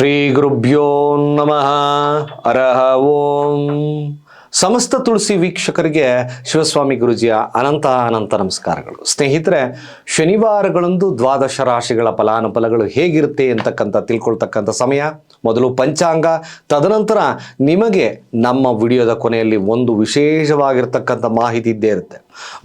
ಶ್ರೀ ಗುರುಭ್ಯೋ ನಮಃ. ಅರಹ ಓಂ. ಸಮಸ್ತ ತುಳಸಿ ವೀಕ್ಷಕರಿಗೆ ಶಿವಸ್ವಾಮಿ ಗುರುಜಿಯ ಅನಂತ ಅನಂತ ನಮಸ್ಕಾರಗಳು. ಸ್ನೇಹಿತರೆ, ಶನಿವಾರಗಳಂದು ದ್ವಾದಶ ರಾಶಿಗಳ ಫಲಾನುಫಲಗಳು ಹೇಗಿರುತ್ತೆ ಅಂತಕ್ಕಂಥ ತಿಳ್ಕೊಳ್ತಕ್ಕಂಥ ಸಮಯ. ಮೊದಲು ಪಂಚಾಂಗ, ತದನಂತರ ನಿಮಗೆ ನಮ್ಮ ವಿಡಿಯೋದ ಕೊನೆಯಲ್ಲಿ ಒಂದು ವಿಶೇಷವಾಗಿರ್ತಕ್ಕಂಥ ಮಾಹಿತಿ ಇದ್ದೇ ಇರುತ್ತೆ.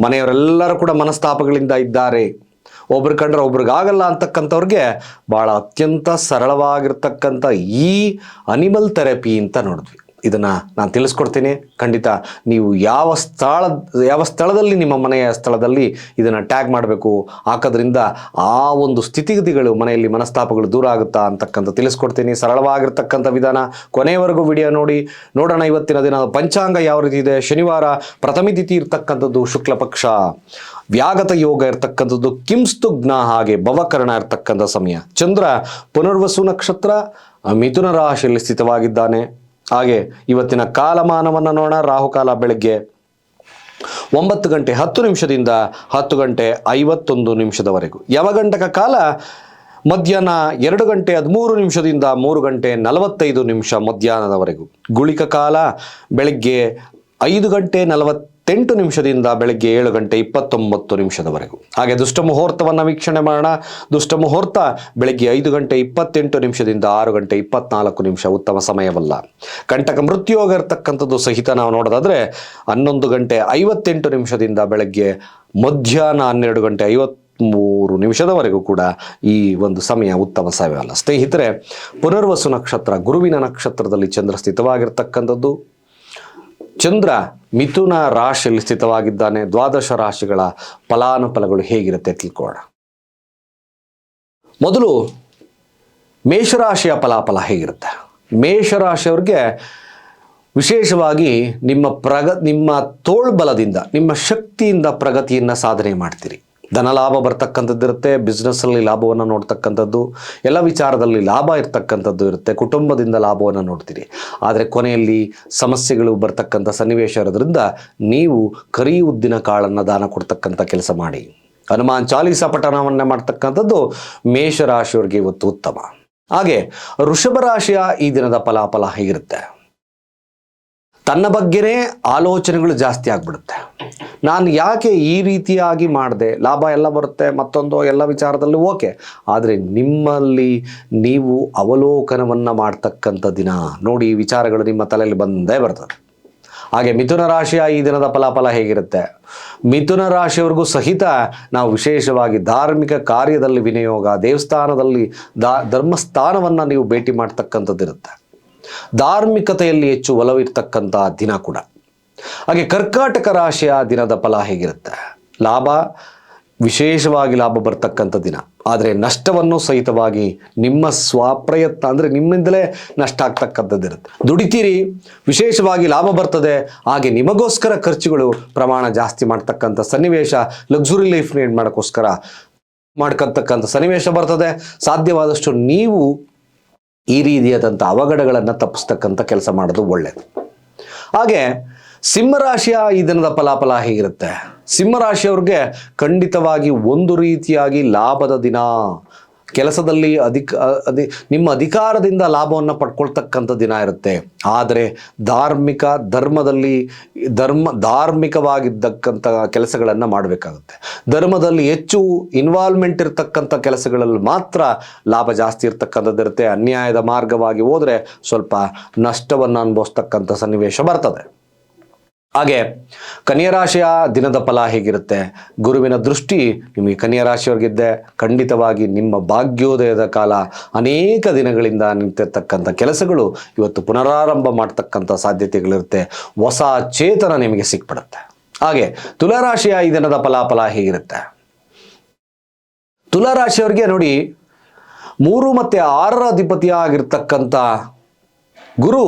ಮನೆಯವರೆಲ್ಲರೂ ಕೂಡ ಮನಸ್ತಾಪಗಳಿಂದ ಇದ್ದಾರೆ. ಒಬ್ರು ಕಂಡ್ರೆ ಒಬ್ರಿಗಾಗಲ್ಲ ಅಂತಕ್ಕಂಥವ್ರಿಗೆ ಭಾಳ ಅತ್ಯಂತ ಸರಳವಾಗಿರ್ತಕ್ಕಂಥ ಈ ಅನಿಮಲ್ ಥೆರಪಿ ಅಂತ ನೋಡಿದ್ವಿ. ಇದನ್ನು ನಾನು ತಿಳಿಸ್ಕೊಡ್ತೀನಿ. ಖಂಡಿತ ನೀವು ಯಾವ ಸ್ಥಳ, ಯಾವ ಸ್ಥಳದಲ್ಲಿ ನಿಮ್ಮ ಮನೆಯ ಸ್ಥಳದಲ್ಲಿ ಇದನ್ನು ಟ್ಯಾಗ್ ಮಾಡಬೇಕು, ಹಾಕೋದ್ರಿಂದ ಆ ಒಂದು ಸ್ಥಿತಿಗತಿಗಳು ಮನೆಯಲ್ಲಿ ಮನಸ್ತಾಪಗಳು ದೂರ ಆಗುತ್ತಾ ಅಂತಕ್ಕಂಥ ತಿಳಿಸ್ಕೊಡ್ತೀನಿ. ಸರಳವಾಗಿರ್ತಕ್ಕಂಥ ವಿಧಾನ. ಕೊನೆಯವರೆಗೂ ವಿಡಿಯೋ ನೋಡಿ. ನೋಡೋಣ ಇವತ್ತಿನ ದಿನ. ಪಂಚಾಂಗ ಯಾವ ರೀತಿ ಇದೆ? ಶನಿವಾರ ಪ್ರಥಮ ತಿಥಿ ಇರ್ತಕ್ಕಂಥದ್ದು ಶುಕ್ಲ ವ್ಯಾಗತ ಯೋಗ ಇರ್ತಕ್ಕಂಥದ್ದು ಕಿಂಸ್ತುಗ್ನ ಹಾಗೆ ಭವಕರಣ ಇರ್ತಕ್ಕಂಥ ಸಮಯ. ಚಂದ್ರ ಪುನರ್ವಸು ನಕ್ಷತ್ರ ಮಿಥುನ ರಾಶಿಯಲ್ಲಿ ಸ್ಥಿತವಾಗಿದ್ದಾನೆ. ಹಾಗೆ ಇವತ್ತಿನ ಕಾಲಮಾನವನ್ನು ನೋಡೋಣ. ರಾಹುಕಾಲ ಬೆಳಗ್ಗೆ ಒಂಬತ್ತು ಗಂಟೆ ಹತ್ತು ನಿಮಿಷದಿಂದ ಹತ್ತು ಗಂಟೆ ಐವತ್ತೊಂದು ನಿಮಿಷದವರೆಗೂ. ಯವಗಂಟಕ ಕಾಲ? ಮಧ್ಯಾಹ್ನ ಎರಡು ಗಂಟೆ ಹದಿಮೂರು ನಿಮಿಷದಿಂದ ಮೂರು ಗಂಟೆ ನಲವತ್ತೈದು ನಿಮಿಷ ಮಧ್ಯಾಹ್ನದವರೆಗೂ. ಗುಳಿಕ ಕಾಲ ಬೆಳಗ್ಗೆ ಐದು ಗಂಟೆ ನಲವತ್ತೆಂಟು ನಿಮಿಷದಿಂದ ಬೆಳಗ್ಗೆ ಏಳು ಗಂಟೆ ಇಪ್ಪತ್ತೊಂಬತ್ತು ನಿಮಿಷದವರೆಗೂ. ಹಾಗೆ ದುಷ್ಟ ಮುಹೂರ್ತವನ್ನು ವೀಕ್ಷಣೆ ಮಾಡೋಣ. ದುಷ್ಟ ಮುಹೂರ್ತ ಬೆಳಗ್ಗೆ ಐದು ಗಂಟೆ ಇಪ್ಪತ್ತೆಂಟು ನಿಮಿಷದಿಂದ ಆರು ಗಂಟೆ ಇಪ್ಪತ್ನಾಲ್ಕು ನಿಮಿಷ ಉತ್ತಮ ಸಮಯವಲ್ಲ. ಕಂಟಕ ಮೃತ್ಯುಯೋಗ ಇರತಕ್ಕಂಥದ್ದು ಸಹಿತ ನಾವು ನೋಡೋದಾದರೆ ಹನ್ನೊಂದು ಗಂಟೆ ಐವತ್ತೆಂಟು ನಿಮಿಷದಿಂದ ಬೆಳಗ್ಗೆ ಮಧ್ಯಾಹ್ನ ಹನ್ನೆರಡು ಗಂಟೆ ಐವತ್ತು ಮೂರು ನಿಮಿಷದವರೆಗೂ ಕೂಡ ಈ ಒಂದು ಸಮಯ ಉತ್ತಮ ಸಮಯವಲ್ಲ. ಸ್ನೇಹಿತರೆ, ಪುನರ್ವಸು ನಕ್ಷತ್ರ ಗುರುವಿನ ನಕ್ಷತ್ರದಲ್ಲಿ ಚಂದ್ರ ಸ್ಥಿತವಾಗಿರ್ತಕ್ಕಂಥದ್ದು. ಚಂದ್ರ ಮಿಥುನ ರಾಶಿಯಲ್ಲಿ ಸ್ಥಿತವಾಗಿದ್ದಾನೆ. ದ್ವಾದಶ ರಾಶಿಗಳ ಫಲಾನುಫಲಗಳು ಹೇಗಿರುತ್ತೆ ತಿಳ್ಕೊಳ್ಳೋಣ. ಮೊದಲು ಮೇಷರಾಶಿಯ ಫಲಾಫಲ ಹೇಗಿರುತ್ತೆ? ಮೇಷರಾಶಿಯವ್ರಿಗೆ ವಿಶೇಷವಾಗಿ ನಿಮ್ಮ ಪ್ರಗ, ನಿಮ್ಮ ತೋಳ್ಬಲದಿಂದ, ನಿಮ್ಮ ಶಕ್ತಿಯಿಂದ ಪ್ರಗತಿಯನ್ನು ಸಾಧನೆ ಮಾಡ್ತೀರಿ. ಧನಲಾಭ ಬರ್ತಕ್ಕಂಥದ್ದು ಬಿಸ್ನೆಸ್ಸಲ್ಲಿ ಲಾಭವನ್ನು ನೋಡ್ತಕ್ಕಂಥದ್ದು, ಎಲ್ಲ ವಿಚಾರದಲ್ಲಿ ಲಾಭ ಇರ್ತಕ್ಕಂಥದ್ದು ಇರುತ್ತೆ, ಕುಟುಂಬದಿಂದ ಲಾಭವನ್ನು ನೋಡ್ತೀರಿ. ಆದರೆ ಕೊನೆಯಲ್ಲಿ ಸಮಸ್ಯೆಗಳು ಬರ್ತಕ್ಕಂಥ ಸನ್ನಿವೇಶ ಇರೋದ್ರಿಂದ ನೀವು ಕರಿ ಉದ್ದಿನ ಕಾಳನ್ನು ದಾನ ಕೊಡ್ತಕ್ಕಂಥ ಕೆಲಸ ಮಾಡಿ. ಹನುಮಾನ್ ಚಾಲೀಸ ಪಠಣವನ್ನು ಮಾಡ್ತಕ್ಕಂಥದ್ದು ಮೇಷರಾಶಿಯವರಿಗೆ ಇವತ್ತು ಉತ್ತಮ. ಹಾಗೆ ವೃಷಭ ರಾಶಿಯ ಈ ದಿನದ ಫಲಾಫಲ ಹೇಗಿರುತ್ತೆ? ತನ್ನ ಬಗ್ಗೆನೇ ಆಲೋಚನೆಗಳು ಜಾಸ್ತಿ ಆಗ್ಬಿಡುತ್ತೆ. ನಾನು ಯಾಕೆ ಈ ರೀತಿಯಾಗಿ ಮಾಡಿದೆ? ಲಾಭ ಎಲ್ಲ ಬರುತ್ತೆ, ಮತ್ತೊಂದು ಎಲ್ಲ ವಿಚಾರದಲ್ಲೂ ಓಕೆ. ಆದರೆ ನಿಮ್ಮಲ್ಲಿ ನೀವು ಅವಲೋಕನವನ್ನು ಮಾಡ್ತಕ್ಕಂಥ ದಿನ. ನೋಡಿ, ಈ ವಿಚಾರಗಳು ನಿಮ್ಮ ತಲೆಯಲ್ಲಿ ಬಂದೇ ಬರ್ತದೆ. ಹಾಗೆ ಮಿಥುನ ರಾಶಿಯ ಈ ದಿನದ ಫಲಾಫಲ ಹೇಗಿರುತ್ತೆ? ಮಿಥುನ ರಾಶಿಯವರೆಗೂ ಸಹಿತ ನಾವು ವಿಶೇಷವಾಗಿ ಧಾರ್ಮಿಕ ಕಾರ್ಯದಲ್ಲಿ ವಿನಿಯೋಗ, ದೇವಸ್ಥಾನದಲ್ಲಿ ಧರ್ಮಸ್ಥಾನವನ್ನು ನೀವು ಭೇಟಿ ಮಾಡ್ತಕ್ಕಂಥದ್ದಿರುತ್ತೆ. ಧಾರ್ಮಿಕತೆಯಲ್ಲಿ ಹೆಚ್ಚು ಒಲವಿರ್ತಕ್ಕಂಥ ದಿನ ಕೂಡ. ಹಾಗೆ ಕರ್ಕಾಟಕ ರಾಶಿಯ ದಿನದ ಫಲ ಹೇಗಿರುತ್ತೆ? ಲಾಭ, ವಿಶೇಷವಾಗಿ ಲಾಭ ಬರ್ತಕ್ಕಂಥ ದಿನ. ಆದರೆ ನಷ್ಟವನ್ನು ಸಹಿತವಾಗಿ ನಿಮ್ಮ ಸ್ವಪ್ರಯತ್ನ, ಅಂದರೆ ನಿಮ್ಮಿಂದಲೇ ನಷ್ಟ ಆಗ್ತಕ್ಕಂಥದ್ದಿರುತ್ತೆ ದುಡಿತೀರಿ, ವಿಶೇಷವಾಗಿ ಲಾಭ ಬರ್ತದೆ, ಹಾಗೆ ನಿಮಗೋಸ್ಕರ ಖರ್ಚುಗಳು ಪ್ರಮಾಣ ಜಾಸ್ತಿ ಮಾಡ್ತಕ್ಕಂಥ ಸನ್ನಿವೇಶ ಲಕ್ಸುರಿ ಲೈಫ್ ಲೀಡ್ ಮಾಡೋಕ್ಕೋಸ್ಕರ ಮಾಡ್ಕೊತಕ್ಕಂಥ ಸನ್ನಿವೇಶ ಬರ್ತದೆ. ಸಾಧ್ಯವಾದಷ್ಟು ನೀವು ಈ ರೀತಿಯಾದಂಥ ಅವಘಡಗಳನ್ನು ತಪ್ಪಿಸ್ತಕ್ಕಂಥ ಕೆಲಸ ಮಾಡೋದು ಒಳ್ಳೆಯದು ಹಾಗೆ ಸಿಂಹರಾಶಿಯ ಈ ದಿನದ ಫಲಾಫಲ ಹೇಗಿರುತ್ತೆ? ಸಿಂಹರಾಶಿಯವ್ರಿಗೆ ಖಂಡಿತವಾಗಿ ಒಂದು ರೀತಿಯಾಗಿ ಲಾಭದ ದಿನ ಕೆಲಸದಲ್ಲಿ ಅಧಿಕ ಅದಿ ನಿಮ್ಮ ಅಧಿಕಾರದಿಂದ ಲಾಭವನ್ನು ಪಡ್ಕೊಳ್ತಕ್ಕಂಥ ದಿನ ಇರುತ್ತೆ. ಆದರೆ ಧಾರ್ಮಿಕ ಧರ್ಮದಲ್ಲಿ, ಧರ್ಮ, ಧಾರ್ಮಿಕವಾಗಿದ್ದಕ್ಕಂಥ ಕೆಲಸಗಳನ್ನು ಮಾಡಬೇಕಾಗುತ್ತೆ. ಧರ್ಮದಲ್ಲಿ ಹೆಚ್ಚು ಇನ್ವಾಲ್ವ್ಮೆಂಟ್ ಇರತಕ್ಕಂಥ ಕೆಲಸಗಳಲ್ಲಿ ಮಾತ್ರ ಲಾಭ ಜಾಸ್ತಿ ಇರತಕ್ಕಂಥದ್ದಿರುತ್ತೆ ಅನ್ಯಾಯದ ಮಾರ್ಗವಾಗಿ ಹೋದರೆ ಸ್ವಲ್ಪ ನಷ್ಟವನ್ನು ಅನುಭವಿಸ್ತಕ್ಕಂಥ ಸನ್ನಿವೇಶ ಬರ್ತದೆ. ಹಾಗೆ ಕನ್ಯರಾಶಿಯ ದಿನದ ಫಲ ಹೇಗಿರುತ್ತೆ? ಗುರುವಿನ ದೃಷ್ಟಿ ನಿಮಗೆ ಕನ್ಯರಾಶಿಯವ್ರಿಗಿದ್ದೆ ಖಂಡಿತವಾಗಿ ನಿಮ್ಮ ಭಾಗ್ಯೋದಯದ ಕಾಲ ಅನೇಕ ದಿನಗಳಿಂದ ನಿಂತಿರ್ತಕ್ಕಂಥ ಕೆಲಸಗಳು ಇವತ್ತು ಪುನರಾರಂಭ ಮಾಡ್ತಕ್ಕಂಥ ಸಾಧ್ಯತೆಗಳಿರುತ್ತೆ. ಹೊಸ ಚೇತನ ನಿಮಗೆ ಸಿಕ್ಬಿಡುತ್ತೆ. ಹಾಗೆ ತುಲಾರಾಶಿಯ ಈ ದಿನದ ಫಲಾಫಲ ಹೇಗಿರುತ್ತೆ? ತುಲಾರಾಶಿಯವರಿಗೆ ನೋಡಿ, ಮೂರು ಮತ್ತು ಆರರ ಅಧಿಪತಿಯಾಗಿರ್ತಕ್ಕಂಥ ಗುರು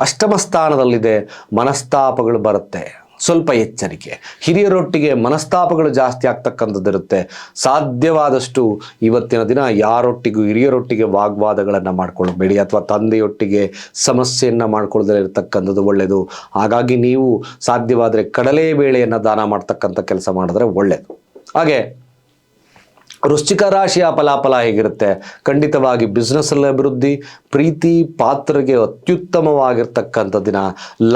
ಅಷ್ಟಮ ಸ್ಥಾನದಲ್ಲಿದೆ ಮನಸ್ತಾಪಗಳು ಬರುತ್ತೆ. ಸ್ವಲ್ಪ ಎಚ್ಚರಿಕೆ. ಹಿರಿಯರೊಟ್ಟಿಗೆ ಮನಸ್ತಾಪಗಳು ಜಾಸ್ತಿ ಆಗ್ತಕ್ಕಂಥದ್ದಿರುತ್ತೆ. ಸಾಧ್ಯವಾದಷ್ಟು ಇವತ್ತಿನ ದಿನ ಯಾರೊಟ್ಟಿಗೂ, ಹಿರಿಯರೊಟ್ಟಿಗೆ ವಾಗ್ವಾದಗಳನ್ನು ಮಾಡ್ಕೊಳ್ಬೇಡಿ ಅಥವಾ ತಂದೆಯೊಟ್ಟಿಗೆ ಸಮಸ್ಯೆಯನ್ನು ಮಾಡ್ಕೊಳ್ಳದೇ ಇರತಕ್ಕಂಥದ್ದು ಒಳ್ಳೆಯದು ಹಾಗಾಗಿ ನೀವು ಸಾಧ್ಯವಾದರೆ ಕಡಲೆ ಬೇಳೆಯನ್ನು ದಾನ ಮಾಡ್ತಕ್ಕಂಥ ಕೆಲಸ ಮಾಡಿದ್ರೆ ಒಳ್ಳೆಯದು ಹಾಗೆ ವೃಶ್ಚಿಕ ರಾಶಿಯ ಫಲಾಫಲ ಹೇಗಿರುತ್ತೆ? ಖಂಡಿತವಾಗಿ ಬಿಸ್ನೆಸ್ಸಲ್ಲಿ ಅಭಿವೃದ್ಧಿ, ಪ್ರೀತಿ, ಪಾತ್ರಗೆ ಅತ್ಯುತ್ತಮವಾಗಿರ್ತಕ್ಕಂಥ ದಿನ,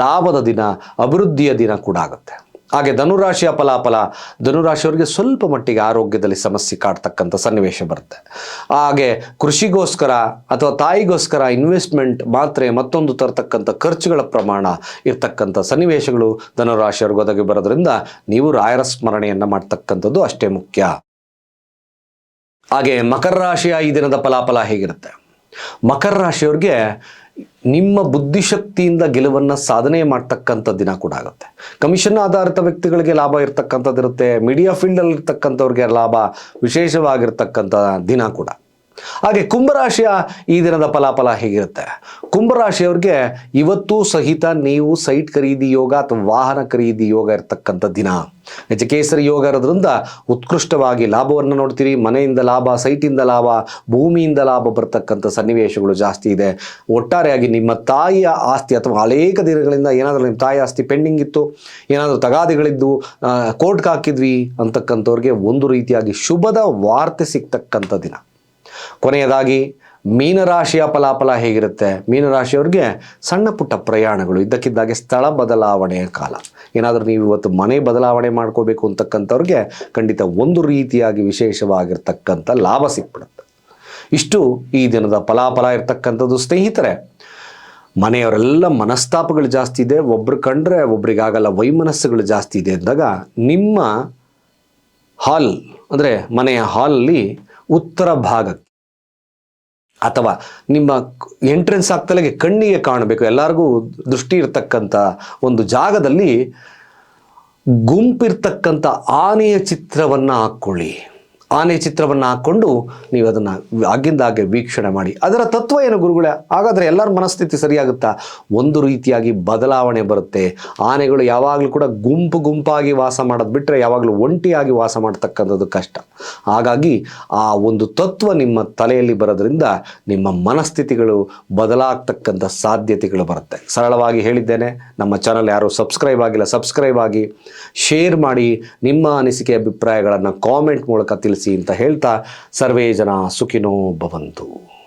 ಲಾಭದ ದಿನ, ಅಭಿವೃದ್ಧಿಯ ದಿನ ಕೂಡ ಆಗುತ್ತೆ. ಹಾಗೆ ಧನುರಾಶಿಯ ಫಲಾಫಲ ಧನುರಾಶಿಯವರಿಗೆ ಸ್ವಲ್ಪ ಮಟ್ಟಿಗೆ ಆರೋಗ್ಯದಲ್ಲಿ ಸಮಸ್ಯೆ ಕಾಡ್ತಕ್ಕಂಥ ಸನ್ನಿವೇಶ ಬರುತ್ತೆ. ಹಾಗೆ ಕೃಷಿಗೋಸ್ಕರ ಅಥವಾ ತಾಯಿಗೋಸ್ಕರ ಇನ್ವೆಸ್ಟ್ಮೆಂಟ್ ಮಾತ್ರೆ ಮತ್ತೊಂದು ತರತಕ್ಕಂಥ ಖರ್ಚುಗಳ ಪ್ರಮಾಣ ಇರ್ತಕ್ಕಂಥ ಸನ್ನಿವೇಶಗಳು ಧನುರಾಶಿಯವ್ರಿಗೆ ಒದಗಿ ಬರೋದ್ರಿಂದ ನೀವು ರಾಯರ ಸ್ಮರಣೆಯನ್ನು ಮಾಡ್ತಕ್ಕಂಥದ್ದು ಅಷ್ಟೇ ಮುಖ್ಯ. ಹಾಗೆ ಮಕರ ರಾಶಿಯ ಈ ದಿನದ ಫಲಾಫಲ ಹೇಗಿರುತ್ತೆ? ಮಕರ ರಾಶಿಯವ್ರಿಗೆ ನಿಮ್ಮ ಬುದ್ಧಿಶಕ್ತಿಯಿಂದ ಗೆಲುವನ್ನು ಸಾಧನೆ ಮಾಡ್ತಕ್ಕಂಥ ದಿನ ಕೂಡ ಆಗುತ್ತೆ. ಕಮಿಷನ್ ಆಧಾರಿತ ವ್ಯಕ್ತಿಗಳಿಗೆ ಲಾಭ ಇರ್ತಕ್ಕಂಥದ್ದಿರುತ್ತೆ, ಮೀಡಿಯಾ ಫೀಲ್ಡಲ್ಲಿ ಇರ್ತಕ್ಕಂಥವ್ರಿಗೆ ಲಾಭ ವಿಶೇಷವಾಗಿರ್ತಕ್ಕಂಥ ದಿನ ಕೂಡ. ಹಾಗೆ ಕುಂಭರಾಶಿಯ ಈ ದಿನದ ಫಲಾಫಲ ಹೇಗಿರುತ್ತೆ? ಕುಂಭರಾಶಿಯವ್ರಿಗೆ ಇವತ್ತು ಸಹಿತ ನೀವು ಸೈಟ್ ಖರೀದಿ ಯೋಗ ಅಥವಾ ವಾಹನ ಖರೀದಿ ಯೋಗ ಇರತಕ್ಕಂಥ ದಿನ. ನಿಜಕೇಸರಿ ಯೋಗ ಇರೋದ್ರಿಂದ ಉತ್ಕೃಷ್ಟವಾಗಿ ಲಾಭವನ್ನು ನೋಡ್ತೀರಿ, ಮನೆಯಿಂದ ಲಾಭ, ಸೈಟಿಂದ ಲಾಭ, ಭೂಮಿಯಿಂದ ಲಾಭ ಬರ್ತಕ್ಕಂಥ ಸನ್ನಿವೇಶಗಳು ಜಾಸ್ತಿ ಇದೆ. ಒಟ್ಟಾರೆಯಾಗಿ ನಿಮ್ಮ ತಾಯಿಯ ಆಸ್ತಿ ಅಥವಾ ಅನೇಕ ದಿನಗಳಿಂದ ಏನಾದರೂ ನಿಮ್ಮ ತಾಯಿ ಆಸ್ತಿ ಪೆಂಡಿಂಗ್ ಇತ್ತು, ಏನಾದರೂ ತಗಾದಿಗಳಿದ್ದು ಕೋರ್ಟ್ಗೆ ಹಾಕಿದ್ವಿ ಅಂತಕ್ಕಂಥವ್ರಿಗೆ ಒಂದು ರೀತಿಯಾಗಿ ಶುಭದ ವಾರ್ತೆ ಸಿಗ್ತಕ್ಕಂಥ ದಿನ. ಕೊನೆಯದಾಗಿ, ಮೀನರಾಶಿಯ ಫಲಾಫಲ ಹೇಗಿರುತ್ತೆ? ಮೀನರಾಶಿಯವ್ರಿಗೆ ಸಣ್ಣ ಪುಟ್ಟ ಪ್ರಯಾಣಗಳು, ಇದ್ದಕ್ಕಿದ್ದಾಗೆ ಸ್ಥಳ ಬದಲಾವಣೆಯ ಕಾಲ. ಏನಾದರೂ ನೀವು ಇವತ್ತು ಮನೆ ಬದಲಾವಣೆ ಮಾಡ್ಕೋಬೇಕು ಅಂತಕ್ಕಂಥವ್ರಿಗೆ ಖಂಡಿತ ಒಂದು ರೀತಿಯಾಗಿ ವಿಶೇಷವಾಗಿರ್ತಕ್ಕಂಥ ಲಾಭ ಸಿಕ್ಬಿಡುತ್ತೆ. ಇಷ್ಟು ಈ ದಿನದ ಫಲಾಫಲ ಇರ್ತಕ್ಕಂಥದ್ದು ಸ್ನೇಹಿತರೆ. ಮನೆಯವರೆಲ್ಲ ಮನಸ್ತಾಪಗಳು ಜಾಸ್ತಿ ಇದೆ, ಒಬ್ರು ಕಂಡ್ರೆ ಒಬ್ರಿಗಾಗಲ್ಲ ವೈಮನಸ್ಸುಗಳು ಜಾಸ್ತಿ ಇದೆ ಅಂದಾಗ ನಿಮ್ಮ ಹಾಲ್, ಅಂದರೆ ಮನೆಯ ಹಾಲಲ್ಲಿ ಉತ್ತರ ಭಾಗಕ್ಕೆ ಅಥವಾ ನಿಮ್ಮ ಎಂಟ್ರೆನ್ಸ್ ಆಗ್ತಲೇ ಕಣ್ಣಿಗೆ ಕಾಣಬೇಕು. ಎಲ್ಲರಿಗೂ ದೃಷ್ಟಿ ಇರ್ತಕ್ಕಂಥ ಒಂದು ಜಾಗದಲ್ಲಿ ಗುಂಪಿರ್ತಕ್ಕಂಥ ಆನೆಯ ಚಿತ್ರವನ್ನು ಹಾಕ್ಕೊಳ್ಳಿ. ಆನೆ ಚಿತ್ರವನ್ನು ಹಾಕ್ಕೊಂಡು ನೀವು ಅದನ್ನು ಆಗಿಂದಾಗೆ ವೀಕ್ಷಣೆ ಮಾಡಿ. ಅದರ ತತ್ವ ಏನು ಗುರುಗಳೇ? ಹಾಗಾದರೆ ಎಲ್ಲರ ಮನಸ್ಥಿತಿ ಸರಿಯಾಗುತ್ತಾ? ಒಂದು ರೀತಿಯಾಗಿ ಬದಲಾವಣೆ ಬರುತ್ತೆ. ಆನೆಗಳು ಯಾವಾಗಲೂ ಕೂಡ ಗುಂಪು ಗುಂಪಾಗಿ ವಾಸ ಮಾಡೋದು ಬಿಟ್ಟರೆ ಯಾವಾಗಲೂ ಒಂಟಿಯಾಗಿ ವಾಸ ಮಾಡ್ತಕ್ಕಂಥದ್ದು ಕಷ್ಟ. ಹಾಗಾಗಿ ಆ ಒಂದು ತತ್ವ ನಿಮ್ಮ ತಲೆಯಲ್ಲಿ ಬರೋದ್ರಿಂದ ನಿಮ್ಮ ಮನಸ್ಥಿತಿಗಳು ಬದಲಾಗ್ತಕ್ಕಂಥ ಸಾಧ್ಯತೆಗಳು ಬರುತ್ತೆ. ಸರಳವಾಗಿ ಹೇಳಿದ್ದೇನೆ, ನಮ್ಮ ಚಾನಲ್ ಯಾರು ಸಬ್ಸ್ಕ್ರೈಬ್ ಆಗಿಲ್ಲ ಸಬ್ಸ್ಕ್ರೈಬ್ ಆಗಿ, ಶೇರ್ ಮಾಡಿ, ನಿಮ್ಮ ಅನಿಸಿಕೆ, ಅಭಿಪ್ರಾಯಗಳನ್ನು ಕಾಮೆಂಟ್ ಮೂಲಕ ತಿಳಿಸಿ ಅಂತ ಹೇಳ್ತಾ ಸರ್ವೇ ಜನ ಸುಖಿನೋ ಭವಂತು.